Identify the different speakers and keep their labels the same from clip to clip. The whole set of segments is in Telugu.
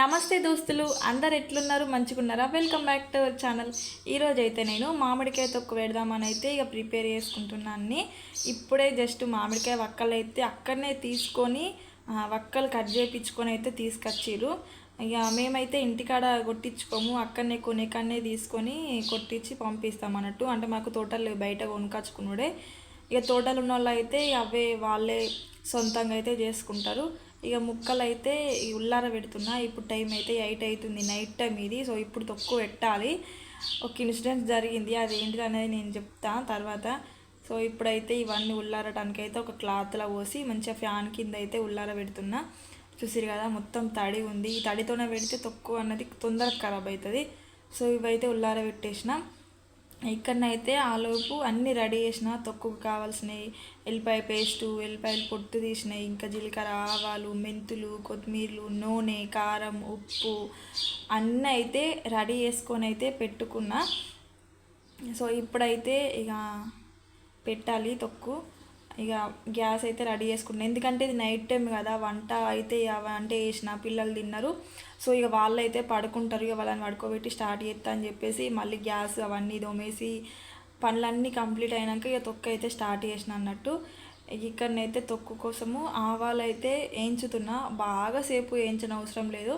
Speaker 1: నమస్తే దోస్తులు అందరు ఎట్లున్నారు? మంచిగున్నారా? Welcome back to our channel ఈరోజు అయితే నేను మామిడికాయ తొక్కు పెడదామని అయితే ఇక ప్రిపేర్ చేసుకుంటున్నాను ఇప్పుడే జస్ట్ మామిడికాయ వక్కలు అయితే అక్కడనే తీసుకొని వక్కలు కట్ చేయించుకొని అయితే తీసుకొచ్చిర్రు. ఇక మేమైతే ఇంటికాడ కొట్టించుకోము అక్కడనే కొనేకాడనే తీసుకొని కొట్టించి పంపిస్తాం అన్నట్టు. అంటే మాకు తోటలు బయట కొనుకొచ్చుకున్నాడే ఇక తోటలు ఉన్న వాళ్ళు అయితే అవే వాళ్ళే సొంతంగా అయితే చేసుకుంటారు. ఇక ముక్కలు అయితే ఉల్లార పెడుతున్నా. ఇప్పుడు టైం అయితే ఎయిట్ అవుతుంది నైట్ టైం ఇది. సో ఇప్పుడు తక్కువ పెట్టాలి. ఒక ఇన్సిడెంట్ జరిగింది అది ఏంటిది అనేది నేను చెప్తా తర్వాత. సో ఇప్పుడైతే ఇవన్నీ ఉల్లారటానికి అయితే ఒక క్లాత్లో పోసి మంచిగా ఫ్యాన్ కింద అయితే ఉల్లార పెడుతున్నా. చూసిరు కదా మొత్తం తడి ఉంది. ఈ తడితోనే పెడితే తక్కువ అన్నది తొందరగా ఖరాబ్ అవుతుంది. సో ఇవైతే ఉల్లార పెట్టేసిన. ఇక్కడనైతే ఆలోపు అన్నీ రెడీ చేసిన తొక్కుకు కావాల్సినవి ఎల్లిపాయ పేస్టు ఎల్లిపాయలు పొట్టు తీసినవి ఇంకా జీలకర్ర ఆవాలు మెంతులు కొత్తిమీరలు నూనె కారం ఉప్పు అన్నీ అయితే రెడీ చేసుకొని అయితే పెట్టుకున్నా. సో ఇప్పుడైతే ఇక పెట్టాలి తొక్కు. ఇక గ్యాస్ అయితే రెడీ చేసుకున్నాను ఎందుకంటే ఇది నైట్ టైం కదా వంట అయితే అంటే వేసిన పిల్లలు తిన్నారు. సో ఇక వాళ్ళు అయితే పడుకుంటారు ఇక వాళ్ళని పడుకోబెట్టి స్టార్ట్ చేస్తా అని చెప్పేసి మళ్ళీ గ్యాస్ అవన్నీ దోమేసి పనులన్నీ కంప్లీట్ అయినాక ఇక తొక్క అయితే స్టార్ట్ చేసిన అన్నట్టు. ఇక్కడనైతే తొక్కు కోసము ఆవాలు అయితే వేయించుతున్నా బాగా సేపు వేయించిన అవసరం లేదు.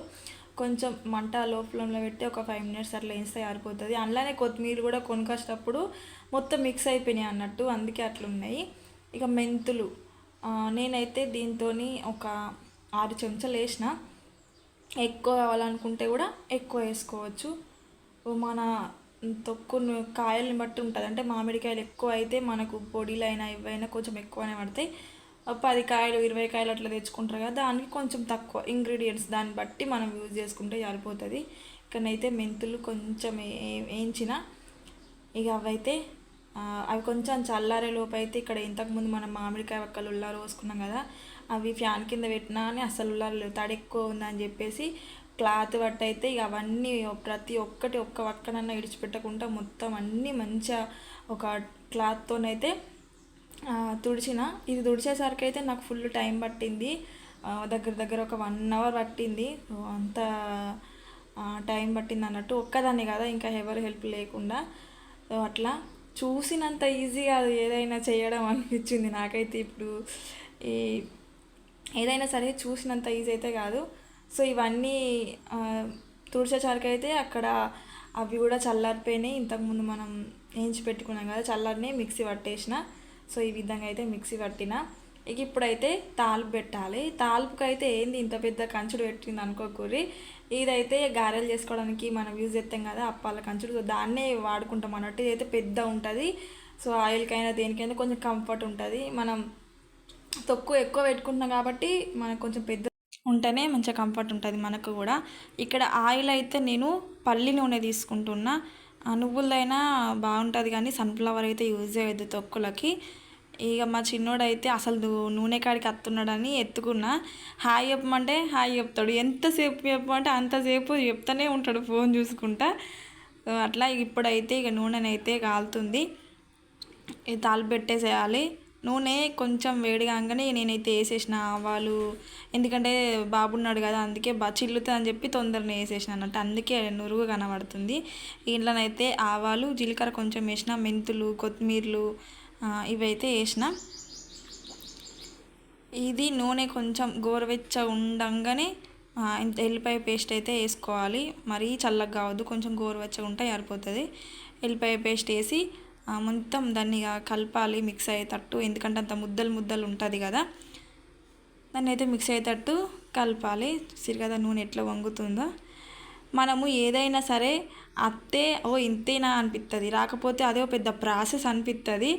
Speaker 1: కొంచెం మంట లో ఫ్లేమ్లో పెట్టి ఒక ఫైవ్ మినిట్స్ అట్లా వేస్తే ఆరిపోతుంది అందులోనే కొత్తిమీర కూడా కొనుకొచ్చేటప్పుడు మొత్తం మిక్స్ అయిపోయినాయి అన్నట్టు అందుకే అట్లున్నాయి. ఇక మెంతులు. నేనైతే దీంతో ఒక ఆరు చెంచాలు వేసిన. ఎక్కువ కావాలనుకుంటే కూడా ఎక్కువ వేసుకోవచ్చు. మన తొక్కు కాయల్ని బట్టి ఉంటుంది. అంటే మామిడికాయలు ఎక్కువ అయితే మనకు పొడిలైనా ఇవైనా కొంచెం ఎక్కువనే పడతాయి. పది కాయలు ఇరవై కాయలు అట్లా తెచ్చుకుంటారు కదా దానికి కొంచెం తక్కువ ఇంగ్రీడియంట్స్ దాన్ని బట్టి మనం యూజ్ చేసుకుంటే సరిపోతుంది. ఇక్కడనైతే మెంతులు కొంచెం వేయించిన. ఇక అవైతే అవి కొంచెం చల్లారే లోపు అయితే ఇక్కడ ఇంతకుముందు మనం మామిడికాయ ఒక్కలు ఉల్లారు పోసుకున్నాం కదా అవి ఫ్యాన్ కింద పెట్టినా అని అసలు ఉల్లారు లేవు. తడి ఎక్కువ ఉందని చెప్పేసి క్లాత్ బట్టి అయితే ఇక అవన్నీ ప్రతి ఒక్కటి ఒక్క ఒక్కనన్నా ఇడిచిపెట్టకుండా మొత్తం అన్నీ మంచిగా ఒక క్లాత్తోనైతే తుడిచిన. ఇది తుడిచేసరికి అయితే నాకు ఫుల్ టైం పట్టింది. దగ్గర దగ్గర ఒక వన్ అవర్ పట్టింది. అంత టైం పట్టింది అన్నట్టు. ఒక్కదాన్ని కదా ఇంకా ఎవరు హెల్ప్ లేకుండా. అట్లా. చూసినంత ఈజీ కాదు ఏదైనా చేయడం అనిపించింది. నాకైతే ఇప్పుడు ఈ ఏదైనా సరే చూసినంత ఈజీ అయితే కాదు. సో ఇవన్నీ ఆ, తుడిచేసరికి అయితే అక్కడ అవి కూడా చల్లారిపోయినాయి. ఇంతకుముందు మనం వేయించి పెట్టుకున్నాం కదా చల్లారిని మిక్సీ పట్టేసిన. సో ఈ విధంగా అయితే మిక్సీ పట్టిన. ఇక ఇప్పుడైతే తాలిపు పెట్టాలి. తాలిపుకి అయితే ఏంది ఇంత పెద్ద కంచుడు పెట్టింది అనుకోకూరి ఇదైతే గారెలు చేసుకోవడానికి మనం యూజ్ చేస్తాం కదా అప్పాల కంచుడు. దాన్నే వాడుకుంటాం అన్నట్టు. ఇదైతే పెద్ద ఉంటుంది. సో ఆయిల్కైనా దేనికైనా కొంచెం కంఫర్ట్ ఉంటుంది. మనం తక్కువ ఎక్కువ పెట్టుకుంటున్నాం కాబట్టి మనకు కొంచెం పెద్ద ఉంటేనే మంచిగా కంఫర్ట్ ఉంటుంది మనకు కూడా. ఇక్కడ ఆయిల్ అయితే నేను పల్లి నూనె తీసుకుంటున్నా. నువ్వులైనా బాగుంటుంది కానీ సన్ఫ్లవర్ అయితే యూజ్ చేయొద్దు తొక్కులకి. ఇక మా చిన్నోడైతే అసలు నూనె కాడికి అత్తున్నాడని ఎత్తుకున్నా. హాయ్ చెప్పమంటే హాయ్ చెప్తాడు. ఎంతసేపు చెప్పమంటే అంతసేపు చెప్తానే ఉంటాడు ఫోన్ చూసుకుంటా. అట్లా ఇప్పుడైతే ఇక నూనెనైతే కాలుతుంది. ఇది తాలిపు పెట్టేసేయాలి. నూనె కొంచెం వేడి కాగానే నేనైతే వేసేసిన ఆవాలు. ఎందుకంటే బాబున్నాడు కదా అందుకే బా చిల్లుతుంది అని చెప్పి తొందరనే వేసేసిన అన్నట్టు. అందుకే నురుగు కనబడుతుంది. ఇంట్లోనైతే ఆవాలు జీలకర్ర కొంచెం వేసిన మెంతులు కొత్తిమీరలు ఇవైతే వేసిన ఇది నూనె కొంచెం గోరువెచ్చ ఉండంగానే ఇంత ఎల్లిపాయ పేస్ట్ అయితే వేసుకోవాలి. మరీ చల్లగా కావద్దు కొంచెం గోరువెచ్చగా ఉంటే సరిపోతుంది. ఎల్లిపాయ పేస్ట్ వేసి మొత్తం దాన్ని ఇక కలపాలి మిక్స్ అయ్యేటట్టు ఎందుకంటే అంత ముద్దలు ముద్దలు ఉంటుంది కదా. దాన్ని అయితే మిక్స్ అయ్యేటట్టు కలపాలి. సిరిగదా నూనె ఎట్లా వంగుతుందో. మనము ఏదైనా సరే అత్తే ఓ ఇంతేనా అనిపిస్తుంది రాకపోతే అదే ఓ పెద్ద ప్రాసెస్ అనిపిస్తుంది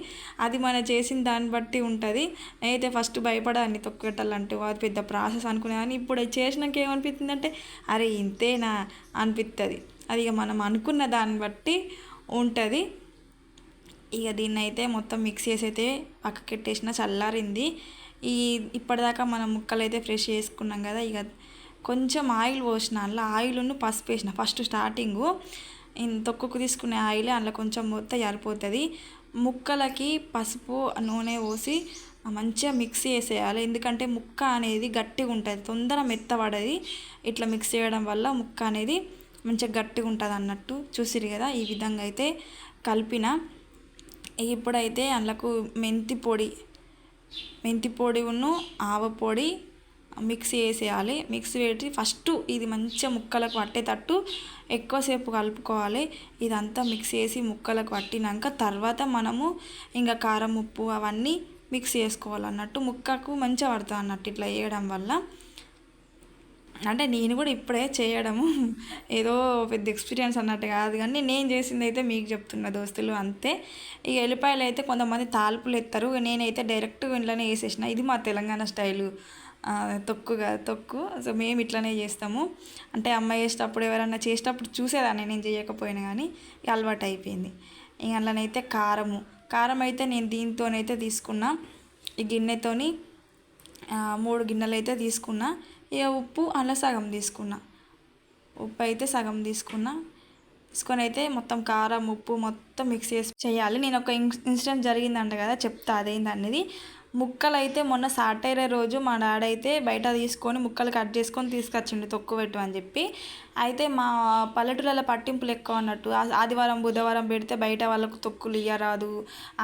Speaker 1: అది మనం చేసిన దాన్ని బట్టి ఉంటుంది. నేనైతే ఫస్ట్ భయపడాన్ని తొక్కటాలంటే అది పెద్ద ప్రాసెస్ అనుకునేదాన్ని ఇప్పుడు చేసినాక ఏమనిపిస్తుంది అంటే అరే ఇంతేనా అనిపిస్తుంది అది ఇక మనం అనుకున్న దాన్ని బట్టి ఉంటుంది. ఇక దీన్ని అయితే మొత్తం మిక్స్ చేసి అయితే పక్కకెట్టేసిన చల్లారింది. ఈ ఇప్పటిదాకా మనం ముక్కలు అయితే ఫ్రెష్ చేసుకున్నాం కదా ఇక కొంచెం ఆయిల్ పోసిన అందులో ఆయిల్ను పసుపు వేసిన. ఫస్ట్ స్టార్టింగు తొక్కుకు తీసుకునే ఆయిల్ అందులో కొంచెం మొత్తం సరిపోతుంది. ముక్కలకి పసుపు నూనె పోసి మంచిగా మిక్స్ చేసేయాలి ఎందుకంటే ముక్క అనేది గట్టిగా ఉంటుంది తొందర మెత్తబడది. ఇట్లా మిక్స్ చేయడం వల్ల ముక్క అనేది మంచిగా గట్టిగా ఉంటుంది అన్నట్టు చూసిరు కదా ఈ విధంగా అయితే కలిపిన. ఇప్పుడైతే అందులోకి మెంతి పొడి మెంతి పొడి ఉన్ను ఆవ పొడి మిక్స్ వేసేయాలి మిక్స్ పెట్టి ఫస్ట్ ఇది మంచిగా ముక్కలకు పట్టేటట్టు ఎక్కువసేపు కలుపుకోవాలి. ఇదంతా మిక్స్ చేసి ముక్కలకు పట్టినాక తర్వాత మనము ఇంకా కారం ఉప్పు అవన్నీ మిక్స్ చేసుకోవాలన్నట్టు ముక్కకు మంచిగా పడుతుంది అన్నట్టు ఇట్లా వేయడం వల్ల. అంటే నేను కూడా ఇప్పుడే చేయడము. ఏదో పెద్ద ఎక్స్పీరియన్స్ అన్నట్టు కాదు కానీ నేను చేసింది అయితే మీకు చెప్తున్న దోస్తులు అంతే. ఇక ఎల్లిపాయలు అయితే కొంతమంది తాల్పులు ఎత్తారు. నేనైతే డైరెక్ట్ ఇంట్లోనే వేసేసిన. ఇది మా తెలంగాణ స్టైలు. తొక్కుగా తొక్కు సో మేము ఇట్లనే చేస్తాము. అంటే అమ్మ చేసేటప్పుడు ఎవరన్నా చేసేటప్పుడు చూసేదాన్ని నేను చేయకపోయినా కానీ అలవాటు అయిపోయింది. ఇంక అందులోనైతే కారము. కారం అయితే నేను దీంతోనైతే తీసుకున్నా. ఈ గిన్నెతోని మూడు గిన్నెలు అయితే తీసుకున్నా. ఇక ఉప్పు అలా సగం తీసుకున్నా. ఉప్పు అయితే సగం తీసుకున్నా. తీసుకొని అయితే మొత్తం కారం ఉప్పు మొత్తం మిక్స్ చేసి చేయాలి. నేను ఒక ఇన్సిడెంట్ జరిగిందంట కదా చెప్తా. అదేంది అనేది ముక్కలైతే మొన్న సాటర్డే రోజు మా డాడీ అయితే బయట తీసుకొని ముక్కలు కట్ చేసుకొని తీసుకొచ్చిండు తొక్కు పెట్టు అని చెప్పి. అయితే మా పల్లెటూళ్ళలో పట్టింపులు ఎక్కువ అన్నట్టు ఆదివారం బుధవారం పెడితే బయట వాళ్ళకు తొక్కులు ఇయ్యరాదు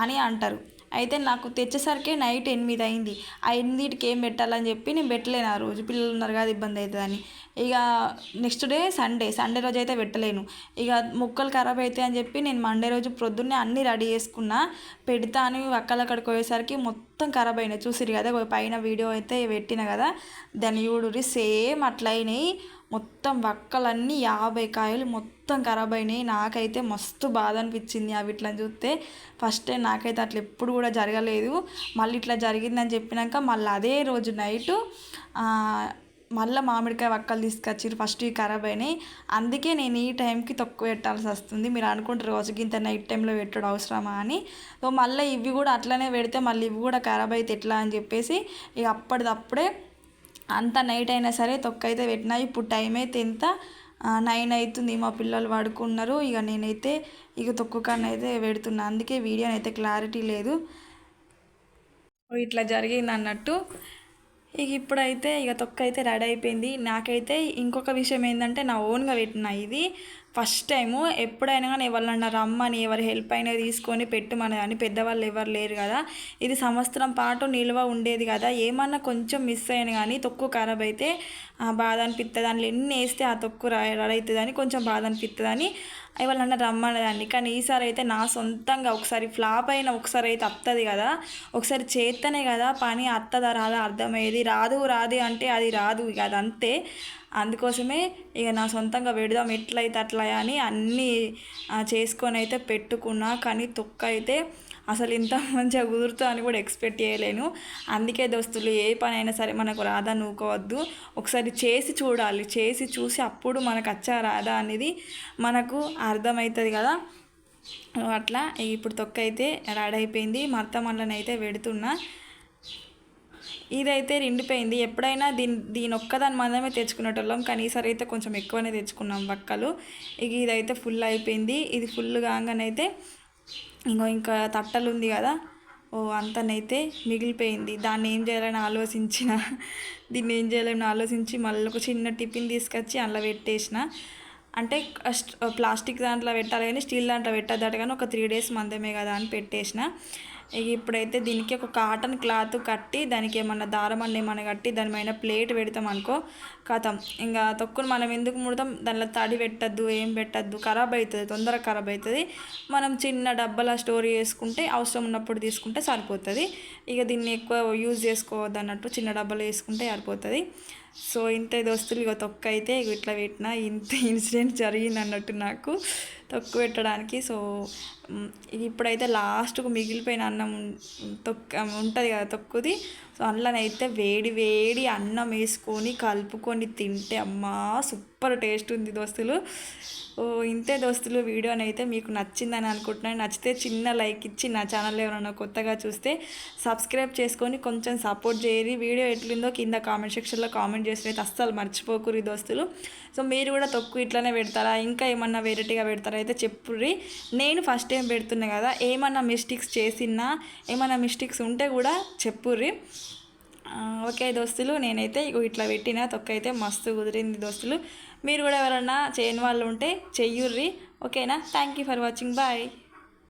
Speaker 1: అని అంటారు. అయితే నాకు తెచ్చేసరికి నైట్ ఎనిమిది అయింది. ఆ ఎనిమిదికి ఏం పెట్టాలని చెప్పి నేను పెట్టలేను ఆ రోజు. పిల్లలు ఉన్నారు కదా ఇబ్బంది అవుతుందని. ఇక నెక్స్ట్ డే సండే సండే రోజు అయితే పెట్టలేను. ఇక ముక్కలు ఖరాబ్ అవుతాయి అని చెప్పి నేను మండే రోజు ప్రొద్దున్నే అన్నీ రెడీ చేసుకున్నా. పెడతా అని అక్కడికి పోయేసరికి మొత్తం ఖరాబ్ అయినాయి. చూసిరు కదా పైన వీడియో అయితే పెట్టిన కదా దాని యూడురి సేమ్ అట్లయినాయి మొత్తం వక్కలన్నీ యాభై కాయలు మొత్తం ఖరాబ్ అయినాయి. నాకైతే మస్తు బాధ అనిపించింది అవి ఇట్లా చూస్తే. ఫస్ట్ టైం నాకైతే అట్లా ఎప్పుడు కూడా జరగలేదు. మళ్ళీ ఇట్లా జరిగిందని చెప్పినాక మళ్ళీ అదే రోజు నైటు మళ్ళీ మామిడికాయ వక్కలు తీసుకొచ్చారు ఫస్ట్ ఇవి ఖరాబ్ అయినాయి. అందుకే నేను ఈ టైంకి తక్కువ పెట్టాల్సి వస్తుంది. మీరు అనుకుంటారు రోజుకి ఇంత నైట్ టైంలో పెట్టడం అవసరమా అని. సో మళ్ళీ ఇవి కూడా అట్లనే పెడితే మళ్ళీ ఇవి కూడా ఖరాబ్ అయితే ఎట్లా అని చెప్పేసి ఇక అప్పటిదప్పుడే అంత నైట్ అయినా సరే తొక్క అయితే పెట్టినా. ఇప్పుడు టైం అయితే ఎంత? నైన్ అవుతుంది. మా పిల్లలు పడుకున్నారు. ఇక నేనైతే ఇక తొక్కు కన్నా అయితే పెడుతున్నా. అందుకే వీడియో అయితే క్లారిటీ లేదు ఇట్లా జరిగింది అన్నట్టు ఇక ఇప్పుడైతే ఇక తొక్క అయితే రెడీ అయిపోయింది. నాకైతే ఇంకొక విషయం ఏంటంటే నా ఓన్గా పెట్టిన ఇది ఫస్ట్ టైము. ఎప్పుడైనా కానీ ఎవరన్నా రమ్మని ఎవరి హెల్ప్ అయినా తీసుకొని పెట్టుమని కానీ పెద్దవాళ్ళు ఎవరు లేరు కదా. ఇది సంవత్సరం పాటు నిల్వ ఉండేది కదా. ఏమన్నా కొంచెం మిస్ అయిన కానీ తొక్కు ఖరాబ్ అయితే బాధ అనిపిస్తుంది దాంట్లో ఎన్ని వేస్తే ఆ తొక్కు రెడీ అవుతుందని కొంచెం బాధ అనిపిస్తుందని ఎవరన్నా రమ్మనేదాన్ని కానీ ఈసారి అయితే నా సొంతంగా ఒకసారి ఫ్లాప్ అయిన ఒకసారి అయితే అత్తది కదా. ఒకసారి చేస్తేనే కదా పని అత్తదా రాదా అర్థమయ్యేది. రాదు రాదు అంటే అది రాదు ఇక అది అంతే అందుకోసమే ఇక నా సొంతంగా పెడదాం ఎట్లయితే అట్లా అని అన్నీ చేసుకొని అయితే పెట్టుకున్నా. కానీ తొక్క అయితే అసలు ఇంత మంచిగా కుదురుతా అని కూడా ఎక్స్పెక్ట్ చేయలేను. అందుకే దోస్తులు ఏ పని అయినా సరే మనకు రాదా నూకోవద్దు. ఒకసారి చేసి చూడాలి. చేసి చూసి అప్పుడు మనకు వచ్చా రాదా అనేది మనకు అర్థమవుతుంది కదా. అట్లా ఇప్పుడు తొక్క అయితే రెడీ అయిపోయింది. మత్త అయితే పెడుతున్నా. ఇదైతే నిండిపోయింది. ఎప్పుడైనా దీని దీని ఒక్కదాని మందమే తెచ్చుకునేటోళ్ళం. కానీ ఈసారి అయితే కొంచెం ఎక్కువనే తెచ్చుకున్నాం బక్కలు. ఇక ఇదైతే ఫుల్ అయిపోయింది. ఇది ఫుల్ కాగానైతే ఇంకో ఇంకా తట్టలు ఉంది కదా. ఓ అంతనైతే మిగిలిపోయింది. దాన్ని ఏం చేయాలని ఆలోచించిన దీన్ని ఏం చేయాలని ఆలోచించి మళ్ళీ ఒక చిన్న టిఫిన్ తీసుకొచ్చి అందులో పెట్టేసిన. అంటే ప్లాస్టిక్ దాంట్లో పెట్టాలి కానీ స్టీల్ దాంట్లో పెట్టద్దట కానీ ఒక త్రీ డేస్ మందమే కదా అని పెట్టేసిన. ఇక ఇప్పుడైతే దీనికి ఒక కాటన్ క్లాత్ కట్టి దానికి ఏమన్నా దారం అన్న ఏమన్నా కట్టి దానిపైన ప్లేట్ పెడతాం అనుకో కథం. ఇంకా తొక్కును మనం ఎందుకు ముడతాం? దానిలో తడి పెట్టద్దు ఏం పెట్టద్దు ఖరాబ్ అవుతుంది తొందరగా ఖరాబ్ అవుతుంది మనం చిన్న డబ్బాల స్టోర్ చేసుకుంటే అవసరం ఉన్నప్పుడు తీసుకుంటే సరిపోతుంది. ఇక దీన్ని ఎక్కువ యూజ్ చేసుకోవద్దు అన్నట్టు చిన్న డబ్బాలు వేసుకుంటే సరిపోతుంది. సో ఇంత దోస్తులు ఇక తొక్క అయితే ఇట్లా పెట్టిన ఇంత ఇన్సిడెంట్ జరిగింది అన్నట్టు నాకు తొక్కు పెట్టడానికి. సో ఇప్పుడైతే లాస్ట్కు మిగిలిపోయిన అన్నం తొక్క ఉంటుంది కదా తొక్కుది. సో అందులోనైతే వేడి వేడి అన్నం వేసుకొని కలుపుకొని తింటే అమ్మా సూపర్ సూపర్ టేస్ట్ ఉంది దోస్తులు. ఓ ఇంతే దోస్తులు వీడియోని అయితే మీకు నచ్చిందని అనుకుంటున్నాను నచ్చితే చిన్న లైక్ ఇచ్చి నా ఛానల్ ఎవరైనా కొత్తగా చూస్తే సబ్స్క్రైబ్ చేసుకొని కొంచెం సపోర్ట్ చేయరు వీడియో ఎట్లుందో కింద కామెంట్ సెక్షన్లో కామెంట్ చేసి అయితే అస్సలు మర్చిపోకురి దోస్తులు. సో మీరు కూడా తొక్కు ఇట్లానే పెడతారా? ఇంకా ఏమన్నా వెరైటీగా పెడతారా? అయితే చెప్పుర్రి. నేను ఫస్ట్ టైం పెడుతున్నా కదా. ఏమన్నా మిస్టేక్స్ చేసినా ఏమన్నా మిస్టేక్స్ ఉంటే కూడా చెప్పుర్రి. ఓకే దోస్తులు నేనైతే ఇట్లా పెట్టిన తొక్క అయితే మస్తు కుదిరింది దోస్తులు. మీరు కూడా ఎవరన్నా చేయని వాళ్ళు ఉంటే చెయ్యుర్రి. ఓకేనా? Thank you for watching bye